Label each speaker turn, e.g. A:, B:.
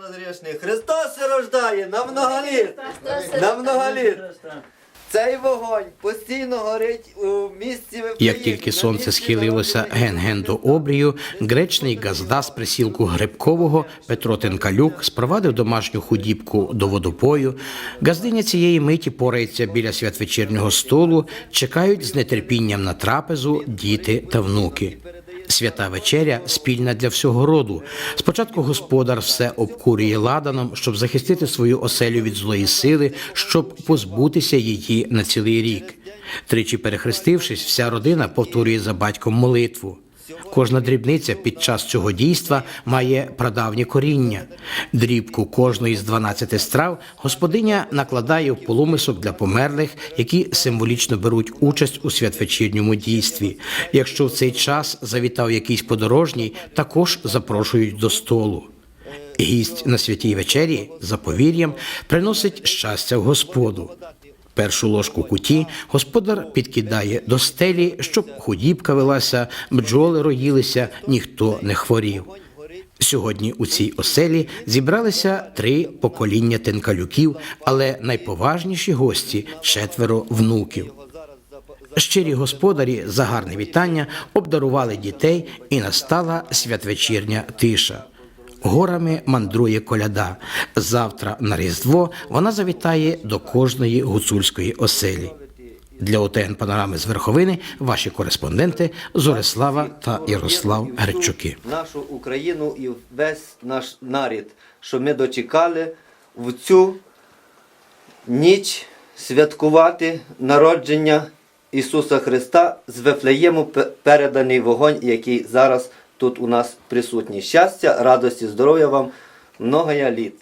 A: Грішний. Христос се рождає на многоліт. На многоліт. Цей вогонь постійно горить у Вифлеємі,
B: Як тільки сонце схилилося ген-ген до обрію, гречний газда з присілку Грибкового Петро Тенкалюк спровадив домашню худібку до водопою. Газдиня цієї миті порається біля святвечірнього столу, чекають з нетерпінням на трапезу діти та внуки. Свята вечеря спільна для всього роду. Спочатку господар все обкурює ладаном, щоб захистити свою оселю від злої сили, щоб позбутися її на цілий рік. Тричі перехрестившись, вся родина повторює за батьком молитву. Кожна дрібниця під час цього дійства має прадавнє коріння. Дрібку кожної з 12 страв господиня накладає в полумисок для померлих, які символічно беруть участь у святвечірньому дійстві. Якщо в цей час завітав якийсь подорожній, також запрошують до столу. Гість на святій вечері за повір'ям приносить щастя в господу. Першу ложку куті господар підкидає до стелі, щоб худібка велася, бджоли роїлися, ніхто не хворів. Сьогодні у цій оселі зібралися три покоління тенкалюків, але найповажніші гості четверо внуків. Щирі господарі за гарне вітання обдарували дітей, і настала святвечірня тиша. Горами мандрує коляда. Завтра на Різдво вона завітає до кожної гуцульської оселі. Для ОТН Панорами з Верховини ваші кореспонденти Зорислава та Ярослав Гречуки.
A: нашу Україну і весь наш нарід, що ми дочекали в цю ніч святкувати народження Ісуса Христа з Вифлеєму переданий вогонь, який зараз тут у нас присутні. Щастя, радості, здоров'я вам, многоя літ.